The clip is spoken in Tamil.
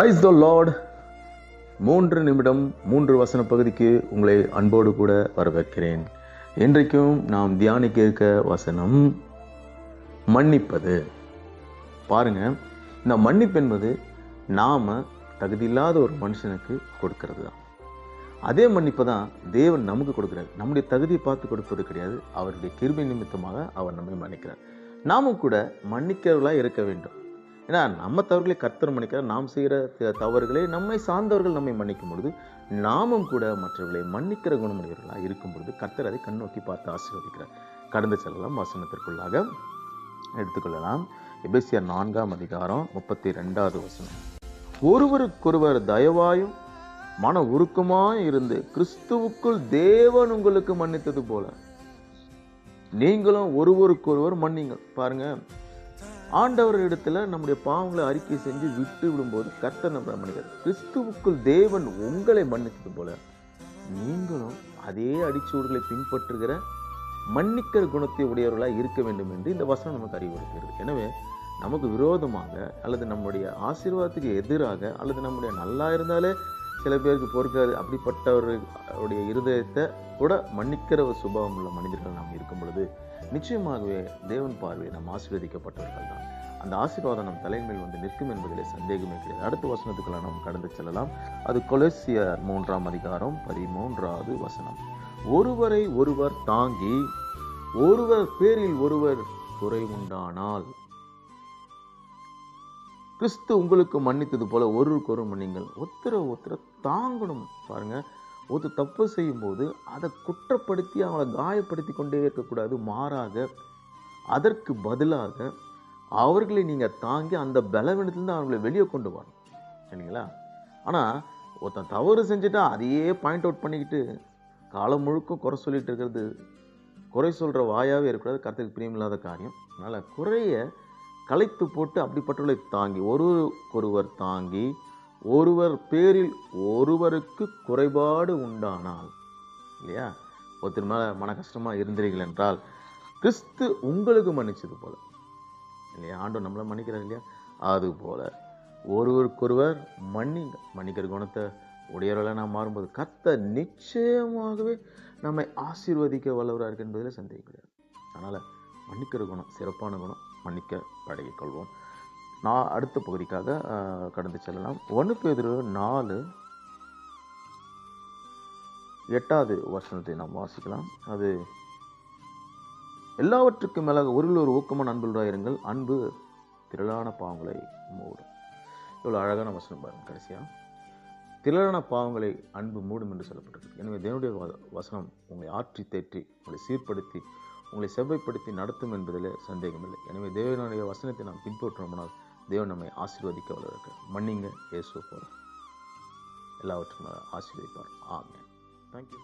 பிரைஸ் த லார்ட் மூன்று நிமிடம் மூன்று வசன பகுதிக்கு உங்களை அன்போடு கூட வரவேற்கிறேன். இன்றைக்கும் நாம் தியானிக்க இருக்க வசனம் மன்னிப்பது. பாருங்க இந்த மன்னிப்பு என்பது நாம் தகுதியில்லாத ஒரு மனுஷனுக்கு கொடுக்கறது தான் அதே மன்னிப்பு தான் தேவன் நமக்கு கொடுக்குறாரு. நம்முடைய தகுதியை பார்த்து கொடுப்பது கிடையாது. அவருடைய கிருபை நிமித்தமாக அவர் நம்மை மன்னிக்கிறார். நாமும் கூட மன்னிக்கிறவர்களாக இருக்க வேண்டும். ஏன்னா நம்ம தவறுகளை கர்த்தர் மன்னிக்கிறார். நாம் செய்கிற தவறுகளை நம்மை சார்ந்தவர்கள் நம்மை மன்னிக்கும் பொழுது நாமும் கூட மற்றவர்களை மன்னிக்கிற குணமுடையவர்களாக இருக்கும் பொழுது கர்த்தர் அதை கண்ணோக்கி பார்த்து ஆசீர்வதிக்கிறார். கடந்து செல்லலாம். வசனத்திற்குள்ளாக எடுத்துக்கொள்ளலாம். எபேசியர் நான்காம் அதிகாரம் முப்பத்தி ரெண்டாவது வசனம். ஒருவருக்கொருவர் தயவாயும் மன உருக்கமாய் இருந்து கிறிஸ்துவுக்குள் தேவன் உங்களுக்கு மன்னித்தது போல. நீங்களும் ஒருவருக்கொருவர் மன்னிங்கள் பாருங்க ஆண்டவர் நம்முடைய பாவங்களை அறிக்கை செஞ்சு விட்டு விடும்போது கர்த்தர் நம்மளை மன்னிக்கிறார். கிறிஸ்துவுக்குள் தேவன் உங்களை மன்னித்தது போல நீங்களும் அதே அடிச்சூடுகளை பின்பற்றுகிற மன்னிக்கிற குணத்தை உடையவர்களாக இருக்க வேண்டும் என்று இந்த வசனம் நமக்கு அறிவுறுத்துகிறது. எனவே நமக்கு விரோதமாக அல்லது நம்முடைய ஆசீர்வாதத்துக்கு எதிராக அல்லது நம்முடைய நல்லா இருந்தாலே சில பேருக்கு பொறுக்காது அப்படிப்பட்டவர்களுடைய இருதயத்தை கூட மன்னிக்கிற ஒரு சுபாவம் உள்ள மனிதர்கள் நாம் இருக்கும் பொழுது நிச்சயமாகவே தேவன் பார்வையை நாம் ஆசீர்வதிக்கப்பட்டவர்கள் தான். அந்த ஆசீர்வாதம் நம் தலைமையில் வந்து நிற்கும் என்பதிலே சந்தேகமே கிடையாது. அடுத்த வசனத்துக்குள்ள நாம் கடந்து செல்லலாம். அது கொலசியர் மூன்றாம் அதிகாரம் பதிமூன்றாவது வசனம். ஒருவரை ஒருவர் தாங்கி ஒருவர் பேரில் ஒருவர் குறை உண்டானால் கிறிஸ்து உங்களுக்கு மன்னித்தது போல ஒருவருக்கொரு மன்னிங்கள். ஒருத்தரை ஒருத்தரை தாங்கணும். பாருங்கள் ஒருத்தர் தப்பு செய்யும்போது அதை குற்றப்படுத்தி அவங்கள காயப்படுத்தி கொண்டே இருக்கக்கூடாது. மாறாக அதற்கு பதிலாக அவர்களை நீங்கள் தாங்கி அந்த பலவீனத்துலேருந்து அவர்களை வெளியே கொண்டு வரணும். சரிங்களா? ஆனால் ஒருத்தன் தவறு செஞ்சுட்டா அதையே பாயிண்ட் அவுட் பண்ணிக்கிட்டு காலம் முழுக்க குறை சொல்லிகிட்டு இருக்கிறது. குறை சொல்கிற வாயாகவே இருக்கக்கூடாது. கருத்துக்கு பிரியமில்லாத காரியம். அதனால் குறைய களைத்து போட்டு அப்படிப்பட்டவர்களை தாங்கி ஒருவருக்கொருவர் தாங்கி ஒருவர் பேரில் ஒருவருக்கு குறைபாடு உண்டானால் இல்லையா? ஒருத்தர் மேலே மன கஷ்டமாக இருந்தீர்கள் என்றால் கிறிஸ்து உங்களுக்கு மன்னிச்சது போல. இல்லையா? ஆண்டவர் நம்மளை மன்னிக்கிறார் இல்லையா? அது போல. ஒருவருக்கொருவர் மன்னிங்க மன்னிக்கிற குணத்தை உடையவர்களாக நாம் மாறும்போது கத்த நிச்சயமாகவே நம்மை ஆசீர்வதிக்க வல்லவராக இருக்கு என்பதில் சந்தேகம் கிடையாது அதனால் மன்னிக்கிற குணம் சிறப்பான குணம் மன்னிக்க பழகிக்கொள்வோம் நான் அடுத்த பகுதிக்காக கடந்து செல்லலாம். ஒன்று பேதிரு நாலு எட்டாவது வசனத்தை நாம் வாசிக்கலாம். அது எல்லாவற்றுக்கும் மேலாக ஒருவில் ஒரு ஊக்கமான அன்புள்ளதாக இருங்கள். அன்பு திரளான பாவங்களை மூடும். இவ்வளோ அழகான வசனம் பாருங்கள் கடைசியாக திரளான பாவங்களை அன்பு மூடும் என்று சொல்லப்பட்டிருக்கு. எனவே தேவனுடைய வ- வசனம் உங்களை ஆற்றி தேற்றி உங்களை சீர்படுத்தி உங்களை செவ்வாய்ப்படுத்தி நடத்தும் என்பதில் சந்தேகமில்லை. எனவே தேவனுடைய வசனத்தை நாம் பின்பற்றோம்னால் தேவன் நம்மை ஆசீர்வதிக்க வளர்க்க மன்னிங்க இயேசு போல. எல்லாவற்றும் ஆசீர்வதிப்பார். ஆமே தேங்க்யூ